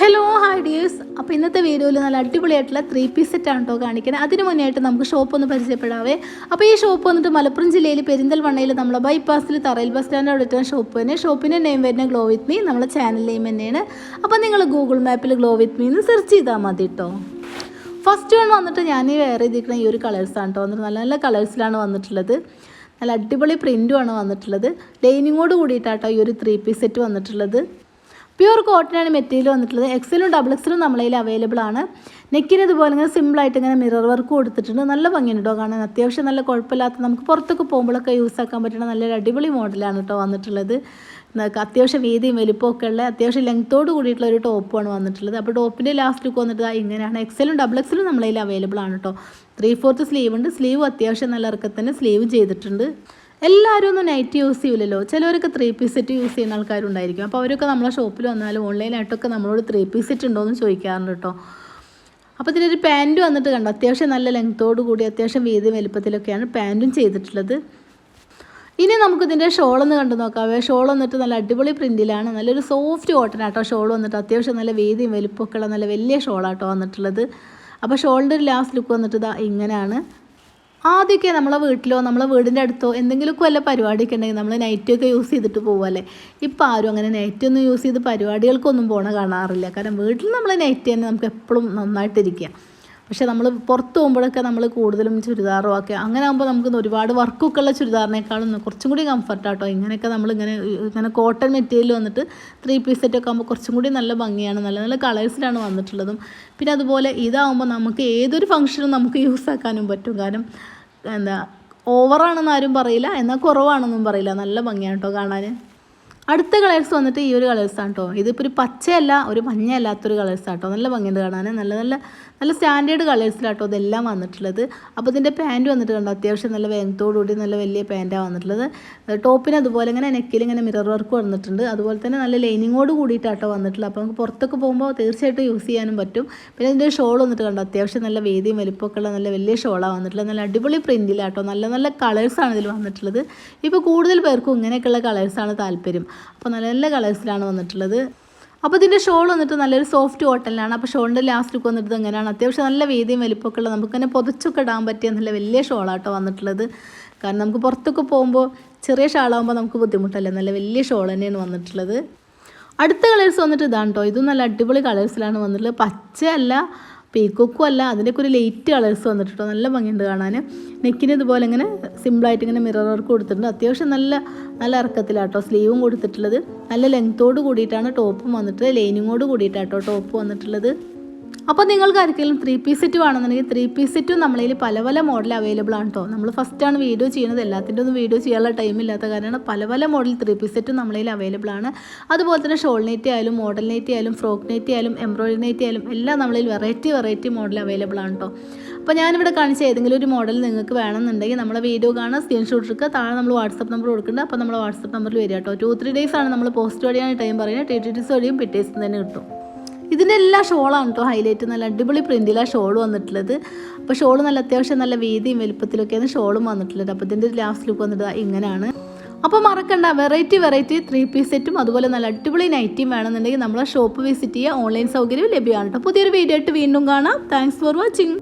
Hello hi dears അപ്പോൾ ഇന്നത്തെ വീഡിയോയിൽ നല്ല അടിപൊളിയായിട്ടുള്ള ത്രീ പീസ് സെറ്റാണ് കേട്ടോ കാണിക്കുന്നത് അതിന് മുന്നേ ആയിട്ട് നമുക്ക് ഷോപ്പ് ഒന്ന് പരിചയപ്പെടാവേ. അപ്പോൾ ഈ ഷോപ്പ് വന്നിട്ട് മലപ്പുറം ജില്ലയിൽ പെരിന്തൽമണ്ണയിൽ നമ്മളെ ബൈപ്പാസിൽ തറയിൽ ബസ് സ്റ്റാൻഡ് അടുത്തുള്ള ഷോപ്പ് തന്നെ ഷോപ്പിന്റെ നെയിം വരുന്ന ഗ്ലോ വിത്ത് മീ നമ്മളെ ചാനൽ നെയിം തന്നെയാണ്. അപ്പോൾ നിങ്ങൾ ഗൂഗിൾ മാപ്പിൽ ഗ്ലോ വിത്ത് മീ എന്ന് സെർച്ച് ചെയ്താൽ മതി കേട്ടോ ഫസ്റ്റ് വൺ വന്നിട്ട് ഞാൻ വെയർ ചെയ്തിരിക്കുന്ന ഈ ഒരു കളേഴ്സാണ് കേട്ടോ വന്നിട്ട് നല്ല നല്ല കളേഴ്സിലാണ് വന്നിട്ടുള്ളത്. നല്ല അടിപൊളി പ്രിന്റുമാണ് വന്നിട്ടുള്ളത്. ലൈനിങ്ങോട് കൂടിയിട്ടാട്ടോ ഈ ഒരു ത്രീ പീസ് സെറ്റ് വന്നിട്ടുള്ളത്. പ്യുവർ കോട്ടനാണ് മെറ്റീരിയൽ വന്നിട്ടുള്ളത്. എക്സലും ഡബിൾ എക്സലും നമ്മളതിൽ അവൈലബിൾ ആണ്. നെക്കിന് ഇതുപോലെ ഇങ്ങനെ സിമ്പിളായിട്ട് ഇങ്ങനെ മിറർ വർക്ക് കൊടുത്തിട്ടുണ്ട്. നല്ല ഭംഗിയുണ്ട് കേട്ടോ കാണാൻ. അത്യാവശ്യം നല്ല കുഴപ്പമില്ലാത്ത നമുക്ക് പുറത്തൊക്കെ പോകുമ്പോഴൊക്കെ യൂസ് ആക്കാൻ പറ്റുന്ന നല്ലൊരു അടിപൊളി മോഡലാണ് കേട്ടോ വന്നിട്ടുള്ളത്. അത്യാവശ്യം വീതിയും വലിപ്പമൊക്കെ ഉള്ള അത്യാവശ്യം ലെങ്ത്തോട് കൂടിയിട്ടുള്ള ഒരു ടോപ്പാണ് വന്നിട്ടുള്ളത്. അപ്പോൾ ടോപ്പിന്റെ ലാസ്റ്റ് ലുക്ക് വന്നിട്ട് ഇങ്ങനെയാണ്. എക്സലും ഡബിൾ എക്സലും നമ്മളതിൽ അവൈലബിൾ ആണ് കേട്ടോ ത്രീ ഫോർത്ത് സ്ലീവ് ഉണ്ട്. സ്ലീവ് അത്യാവശ്യം നല്ല ഇറക്കത്തന്നെ സ്ലീവ് ചെയ്തിട്ടുണ്ട്. എല്ലാവരും ഒന്നും നൈറ്റ് യൂസ് ചെയ്യില്ലല്ലോ ചിലവരൊക്കെ ത്രീ പീസ് സെറ്റ് യൂസ് ചെയ്യുന്ന ആൾക്കാരുണ്ടായിരിക്കും. അപ്പോൾ അവരൊക്കെ നമ്മളെ ഷോപ്പിൽ വന്നാലും ഓൺലൈനായിട്ടൊക്കെ നമ്മളോട് ത്രീ പീസ് സെറ്റ് ഉണ്ടോ എന്ന് ചോദിക്കാറുണ്ട് കേട്ടോ അപ്പോൾ ഇതിനൊരു പാന്റ് വന്നിട്ട് കണ്ടോ? അത്യാവശ്യം നല്ല ലെങ്ത്തോട് കൂടി അത്യാവശ്യം വീതി വലുപ്പത്തിലൊക്കെയാണ് പാന്റും ചെയ്തിട്ടുള്ളത്. ഇനി നമുക്കിതിന്റെ ഷോൾ ഒന്ന് കണ്ടു നോക്കാം. ഷോൾ വന്നിട്ട് നല്ല അടിപൊളി പ്രിന്റിലാണ് നല്ലൊരു സോഫ്റ്റ് കോട്ടൺ ആട്ടോ ഷോൾ വന്നിട്ട്. അത്യാവശ്യം നല്ല വീതിയും വലുപ്പമൊക്കെയുള്ള നല്ല വലിയ ഷോളാട്ടോ വന്നിട്ടുള്ളത്. അപ്പോൾ ഷോളിന്റെ ഒരു ലാസ്റ്റ് ലുക്ക് വന്നിട്ട് ഇതാ ഇങ്ങനെയാണ്. ആദ്യമൊക്കെ നമ്മളെ വീട്ടിലോ നമ്മളെ വീടിന്റെ അടുത്തോ എന്തെങ്കിലുമൊക്കെ വല്ല പരിപാടിയൊക്കെ ഉണ്ടെങ്കിൽ നമ്മൾ നൈറ്റൊക്കെ യൂസ് ചെയ്തിട്ട് പോകുമല്ലേ ഇപ്പോൾ ആരും അങ്ങനെ നൈറ്റ് ഒന്നും യൂസ് ചെയ്ത് പരിപാടികൾക്കൊന്നും പോണ കാണാറില്ല. കാരണം വീട്ടിൽ നമ്മൾ നൈറ്റ് തന്നെ നമുക്ക് എപ്പോഴും നന്നായിട്ടിരിക്കുക. പക്ഷേ നമ്മൾ പുറത്ത് പോകുമ്പോഴൊക്കെ നമ്മൾ കൂടുതലും ചുരിദാറോ ഒക്കെ അങ്ങനെ ആകുമ്പോൾ നമുക്ക് ഒരുപാട് വർക്കൊക്കെ ഉള്ള ചുരിദാറിനേക്കാളും കുറച്ചും കൂടി കംഫർട്ടാട്ടോ ഇങ്ങനെയൊക്കെ നമ്മൾ ഇങ്ങനെ ഇങ്ങനെ കോട്ടൺ മെറ്റീരിയൽ വന്നിട്ട് ത്രീ പീസ് സെറ്റൊക്കെ ആകുമ്പോൾ കുറച്ചും കൂടി നല്ല ഭംഗിയാണ് നല്ല നല്ല കളേഴ്സിലാണ് വന്നിട്ടുള്ളതും. പിന്നെ അതുപോലെ ഇതാകുമ്പോൾ നമുക്ക് ഏതൊരു ഫംഗ്ഷനും നമുക്ക് യൂസ് ആക്കാനും പറ്റും. കാരണം എന്താ ഓവറാണെന്ന് ആരും പറയില്ല എന്നാൽ കുറവാണെന്നും പറയില്ല. നല്ല ഭംഗിയാണ് കേട്ടോ കാണാൻ. അടുത്ത കളേഴ്സ് വന്നിട്ട് ഈ ഒരു കളേഴ്സാണ് കേട്ടോ ഇതിപ്പോൾ ഒരു പച്ചയല്ല ഒരു മഞ്ഞയല്ലാത്തൊരു കളേഴ്സാണ് കേട്ടോ നല്ല ഭംഗിയുണ്ട് കാണാൻ. നല്ല നല്ല നല്ല സ്റ്റാൻഡേർഡ് കളേഴ്സിലാട്ടോ ഇതെല്ലാം വന്നിട്ടുള്ളത്. അപ്പോൾ ഇതിന്റെ പാന്റ് വന്നിട്ട് കണ്ടോ? അത്യാവശ്യം നല്ല വേഗത്തോടുകൂടി നല്ല വലിയ പാന്റാണ് വന്നിട്ടുള്ളത്. ടോപ്പിന് അതുപോലെ ഇങ്ങനെ നെക്കിൽ ഇങ്ങനെ മിറർ വർക്ക് വന്നിട്ടുണ്ട്. അതുപോലെ തന്നെ നല്ല ലൈനിങ്ങോട് കൂടിയിട്ടാട്ടോ വന്നിട്ടുള്ളത്. അപ്പോൾ നമുക്ക് പുറത്തൊക്കെ പോകുമ്പോൾ തീർച്ചയായിട്ടും യൂസ് ചെയ്യാനും പറ്റും. പിന്നെ ഇതിന്റെ ഷോൾ വന്നിട്ട് കണ്ടോ? അത്യാവശ്യം നല്ല വേദിയും വലിപ്പമൊക്കെ നല്ല വലിയ ഷോളാണ് വന്നിട്ടുള്ളത്. നല്ല അടിപൊളി പ്രിന്റിലാട്ടോ നല്ല നല്ല കളേഴ്സാണ് ഇതിൽ വന്നിട്ടുള്ളത്. ഇപ്പോൾ കൂടുതൽ പേർക്കും ഇങ്ങനെയൊക്കെയുള്ള കളേഴ്സാണ് താല്പര്യം. അപ്പോൾ നല്ല നല്ല കളേഴ്സിലാണ് വന്നിട്ടുള്ളത്. അപ്പോൾ ഇതിന്റെ ഷോൾ വന്നിട്ട് നല്ലൊരു സോഫ്റ്റ് ഹോട്ടലിലാണ് അപ്പോൾ ഷോളിന്റെ ലാസ്റ്റ് ലുക്ക് വന്നിട്ട് എങ്ങനെയാണ് അത്യാവശ്യം നല്ല വീതിയും വലിപ്പമൊക്കെ ഉള്ള നമുക്ക് തന്നെ പൊതിച്ചൊക്കെ ഇടാൻ പറ്റിയ നല്ല വലിയ ഷോളാട്ടോ വന്നിട്ടുള്ളത്. കാരണം നമുക്ക് പുറത്തൊക്കെ പോകുമ്പോൾ ചെറിയ ഷാളാകുമ്പോൾ നമുക്ക് ബുദ്ധിമുട്ടല്ലേ? നല്ല വലിയ ഷോൾ തന്നെയാണ് വന്നിട്ടുള്ളത്. അടുത്ത കളേഴ്സ് വന്നിട്ട് ഇതാണ് കേട്ടോ ഇതും നല്ല അടിപൊളി കളേഴ്സിലാണ് വന്നിട്ടുള്ളത്. പച്ചയല്ല പീക്കൊക്കും അല്ല അതിന്റെയൊക്കെ ഒരു ലൈറ്റ് കളേഴ്സ് വന്നിട്ടോ നല്ല ഭംഗിയുണ്ട് കാണാൻ നെക്കിന് ഇതുപോലെ ഇങ്ങനെ സിമ്പിളായിട്ട് ഇങ്ങനെ മിറർ വർക്ക് കൊടുത്തിട്ടുണ്ട്. അത്യാവശ്യം നല്ല നല്ല ഇറക്കത്തിലാട്ടോ സ്ലീവും കൊടുത്തിട്ടുള്ളത്. നല്ല ലെങ്ത്തോട് കൂടിയിട്ടാണ് ടോപ്പും വന്നിട്ടുള്ളത്. ലൈനിങ്ങോട് കൂടിയിട്ടാട്ടോ ടോപ്പ് വന്നിട്ടുള്ളത്. അപ്പോൾ നിങ്ങൾക്ക് ആർക്കെങ്കിലും ത്രീ പീസ് സെറ്റ് വേണമെന്നുണ്ടെങ്കിൽ ത്രീ പീസ് സെറ്റും നമ്മളിൽ പല പല മോഡൽ അവൈലബിൾ ആണ് കേട്ടോ നമ്മൾ ഫസ്റ്റാണ് വീഡിയോ ചെയ്യുന്നത്. എല്ലാത്തിന്റെ ഒന്നും വീഡിയോ ചെയ്യാനുള്ള ടൈം ഇല്ലാത്ത കാരണം പല പല മോഡൽ ത്രീ പീസ് സെറ്റും നമ്മളിൽ അവൈലബിൾ ആണ്. അതുപോലെ തന്നെ ഷോൾ നെറ്റ് ആയാലും മോഡൽ നെറ്റ് ആയാലും ഫ്രോക്ക് നെറ്റ് ആയാലും എംബ്രോയിഡറി നെറ്റ് ആയാലും എല്ലാം നമ്മളിൽ വെറൈറ്റി വെറൈറ്റി മോഡൽ അവൈലബിൾ ആണ് കേട്ടോ അപ്പോൾ ഞാനിവിടെ കാണിച്ച ഏതെങ്കിലും ഒരു മോഡൽ നിങ്ങൾക്ക് വേണമെന്നുണ്ടെങ്കിൽ നമ്മളെ വീഡിയോ കാണാൻ സ്ക്രീൻഷോട്ട് എടുക്കുക. താഴെ നമ്മൾ വാട്സപ്പ് നമ്പർ കൊടുക്കുന്നുണ്ട്. അപ്പോൾ നമ്മൾ വാട്സപ്പ് നമ്പറിൽ വരിക കേട്ടോ ടു ത്രീ ഡേയ്സ് ആണ് നമ്മൾ പോസ്റ്റ് വഴിയാണ് ടൈം പറയുന്നത്. ടി ടി ടിസ് വഴിയും പിറ്റേഴ്സ് തന്നെ കിട്ടും. ഇതിന്റെ എല്ലാ ഷോളാണ് കേട്ടോ ഹൈലൈറ്റ് നല്ല അടിപൊളി പ്രിന്റിലാണ് ഷോൾ വന്നിട്ടുള്ളത്. അപ്പോൾ ഷോൾ നല്ല അത്യാവശ്യം നല്ല വീതിയും വലുപ്പത്തിലൊക്കെയാണ് ഷോളും വന്നിട്ടുള്ളത്. അപ്പോൾ ഇതിന്റെ ലാസ്റ്റ് ലുക്ക് വന്നിട്ട് ഇങ്ങനെയാണ്. അപ്പോൾ മറക്കണ്ട വെറൈറ്റി വെറൈറ്റി ത്രീ പീസ് സെറ്റും അതുപോലെ നല്ല അടിപൊളി നൈറ്റിയും വേണമെന്നുണ്ടെങ്കിൽ നമ്മളെ ഷോപ്പ് വിസിറ്റ് ചെയ്യുക ഓൺലൈൻ സൗകര്യം ലഭ്യമാണ് കേട്ടോ. പുതിയൊരു വീഡിയോ ആയിട്ട് വീണ്ടും കാണാം. Thanks for watching